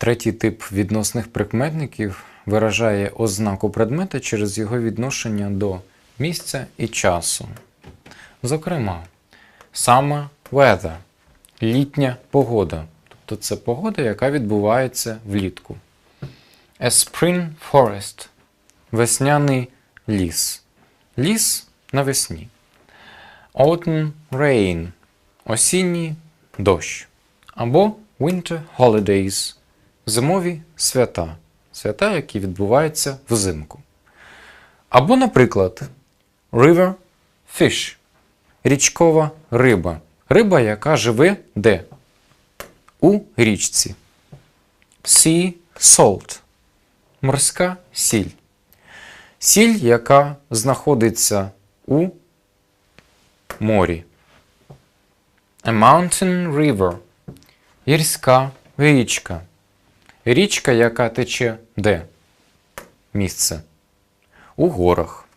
Третій тип відносних прикметників виражає ознаку предмета через його відношення до місця і часу. Зокрема, summer weather – літня погода. Тобто це погода, яка відбувається влітку. A spring forest – весняний ліс. Ліс навесні. Autumn rain – осінній дощ. Або winter holidays – зимові свята. Свята, які відбуваються взимку. Або, наприклад, river fish – річкова риба. Риба, яка живе де? У річці. Sea salt – морська сіль. Сіль, яка знаходиться у морі. A mountain river – гірська річка. Річка, яка тече де? Місце. У горах.